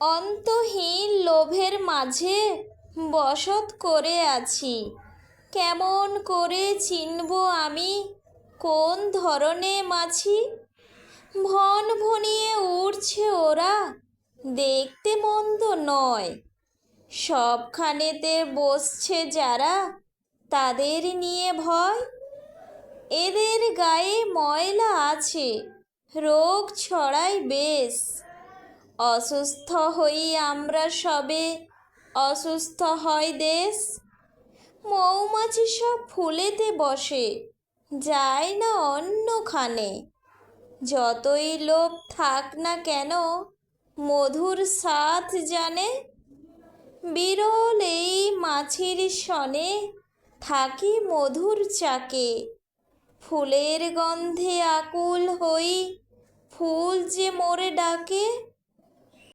অন্তহীন লোভের মাঝে বসত করে আছি। কেমন করে চিনব আমি? কোন ধরনে মাছি? ভন ভনিয়ে উড়ছে ওরা। দেখতে মন্দ নয়। সবখানেতে বসছে যারা, তাদের নিয়ে ভয়। এদের গায়ে ময়লা আছে, রোগ ছড়ায় বেশ। অসুস্থ হই আমরা সবে। অসুস্থ হয় দেশ। মৌমাছি সব ফুলেতে বসে, যায় না অন্যখানে। যতই লোভ থাক না কেন, মধুর স্বাদ জানে। বিরল এই মাছির সনে থাকি মধুর চাকে। ফুলের গন্ধে আকুল হই, ফুল যে মোরে ডাকে